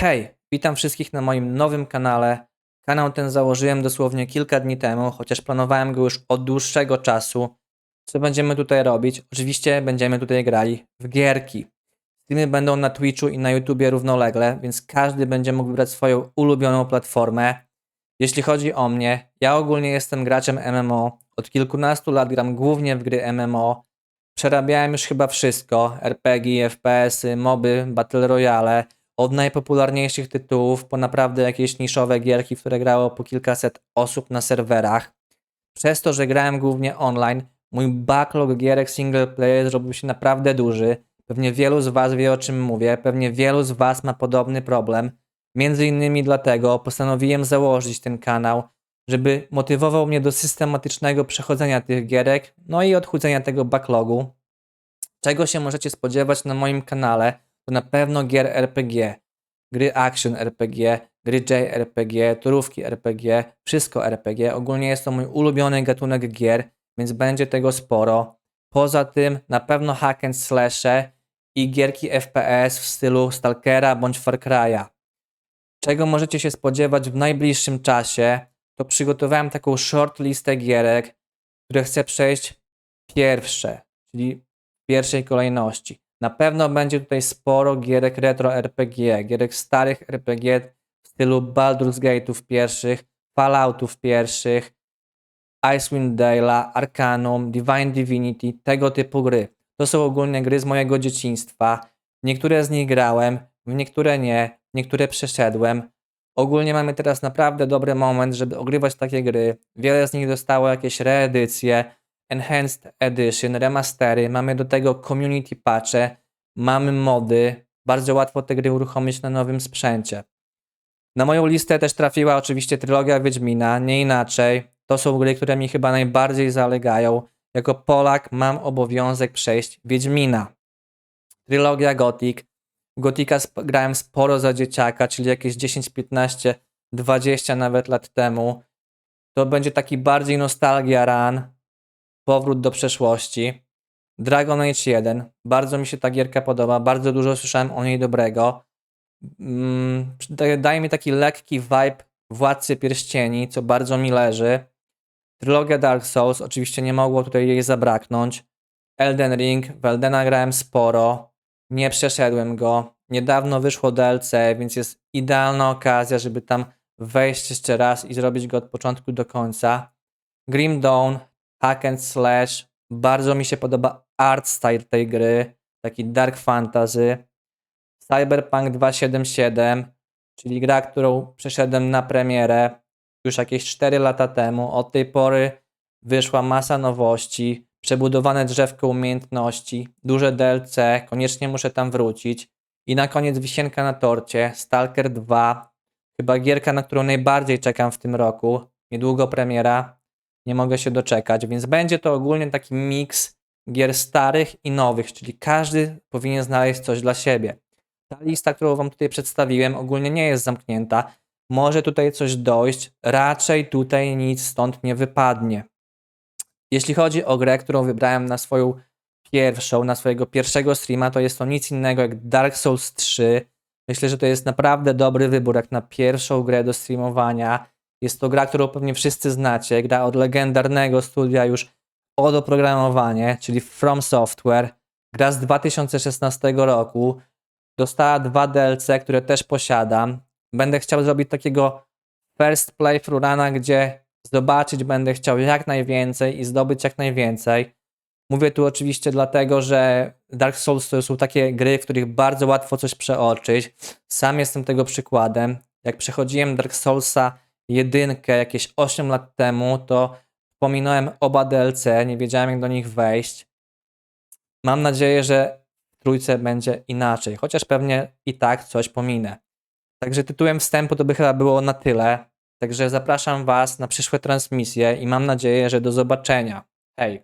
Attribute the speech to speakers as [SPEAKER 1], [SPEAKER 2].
[SPEAKER 1] Hej, witam wszystkich na moim nowym kanale. Kanał ten założyłem dosłownie kilka dni temu, chociaż planowałem go już od dłuższego czasu. Co będziemy tutaj robić? Oczywiście będziemy tutaj grali w gierki. Streamy będą na Twitchu i na YouTubie równolegle, więc każdy będzie mógł wybrać swoją ulubioną platformę. Jeśli chodzi o mnie, ja ogólnie jestem graczem MMO. Od kilkunastu lat gram głównie w gry MMO. Przerabiałem już chyba wszystko: RPG, FPS-y, moby, Battle Royale. Od najpopularniejszych tytułów po naprawdę jakieś niszowe gierki, w które grało po kilkaset osób na serwerach. Przez to, że grałem głównie online, mój backlog gierek single player zrobił się naprawdę duży. Pewnie wielu z Was wie o czym mówię, pewnie wielu z Was ma podobny problem. Między innymi dlatego postanowiłem założyć ten kanał, żeby motywował mnie do systematycznego przechodzenia tych gierek, no i odchudzenia tego backlogu. Czego się możecie spodziewać na moim kanale, to na pewno gier RPG, gry action RPG, gry JRPG, turówki RPG, wszystko RPG. Ogólnie jest to mój ulubiony gatunek gier, więc będzie tego sporo. Poza tym na pewno hack and slashe i gierki FPS w stylu Stalkera bądź Far Cry'a. Czego możecie się spodziewać w najbliższym czasie, to przygotowałem taką short listę gierek, które chcę przejść pierwsze, czyli w pierwszej kolejności. Na pewno będzie tutaj sporo gierek retro RPG, gierek starych RPG w stylu Baldur's Gate'ów pierwszych, Falloutów pierwszych, Icewind Dale'a, Arcanum, Divine Divinity, tego typu gry. To są ogólnie gry z mojego dzieciństwa. Niektóre z nich grałem, w niektóre nie, niektóre przeszedłem. Ogólnie mamy teraz naprawdę dobry moment, żeby ogrywać takie gry. Wiele z nich dostało jakieś reedycje, Enhanced Edition, remastery, mamy do tego community patche, mamy mody, bardzo łatwo te gry uruchomić na nowym sprzęcie. Na moją listę też trafiła oczywiście trylogia Wiedźmina, nie inaczej. To są gry, które mi chyba najbardziej zalegają. Jako Polak mam obowiązek przejść Wiedźmina. Trylogia Gothic. Gotika grałem sporo za dzieciaka, czyli jakieś 10, 15, 20 nawet lat temu. To będzie taki bardziej nostalgia run, powrót do przeszłości. Dragon Age 1. Bardzo mi się ta gierka podoba, bardzo dużo słyszałem o niej dobrego. Mm, daje- mi taki lekki vibe Władcy Pierścieni, co bardzo mi leży. Trylogia Dark Souls, oczywiście nie mogło tutaj jej zabraknąć. Elden Ring, w Eldena grałem sporo, nie przeszedłem go. Niedawno wyszło DLC, więc jest idealna okazja, żeby tam wejść jeszcze raz i zrobić go od początku do końca. Grim Dawn, hack and slash, bardzo mi się podoba art style tej gry, taki dark fantasy. Cyberpunk 277, czyli gra, którą przeszedłem na premierę już jakieś 4 lata temu. Od tej pory wyszła masa nowości, przebudowane drzewko umiejętności, duże DLC, koniecznie muszę tam wrócić. I na koniec wisienka na torcie, Stalker 2, chyba gierka, na którą najbardziej czekam w tym roku. Niedługo premiera, nie mogę się doczekać, więc będzie to ogólnie taki miks gier starych i nowych, czyli każdy powinien znaleźć coś dla siebie. Ta lista, którą Wam tutaj przedstawiłem, ogólnie nie jest zamknięta. Może tutaj coś dojść, raczej tutaj nic stąd nie wypadnie. Jeśli chodzi o grę, którą wybrałem na swoją pierwszą, na swojego pierwszego streama, to jest to nic innego jak Dark Souls 3. Myślę, że to jest naprawdę dobry wybór jak na pierwszą grę do streamowania. Jest to gra, którą pewnie wszyscy znacie, gra od legendarnego studia już od oprogramowanie, czyli From Software. Gra z 2016 roku. Dostała dwa DLC, które też posiadam. Będę chciał zrobić takiego first playthrough runa, gdzie zobaczyć będę chciał jak najwięcej i zdobyć jak najwięcej. Mówię tu oczywiście dlatego, że Dark Souls to są takie gry, w których bardzo łatwo coś przeoczyć. Sam jestem tego przykładem. Jak przechodziłem Dark Soulsa jedynkę jakieś 8 lat temu, to pominąłem oba DLC, nie wiedziałem jak do nich wejść. Mam nadzieję, że w trójce będzie inaczej, chociaż pewnie i tak coś pominę. Także tytułem wstępu to by chyba było na tyle. Także zapraszam Was na przyszłe transmisje i mam nadzieję, że do zobaczenia. Hej!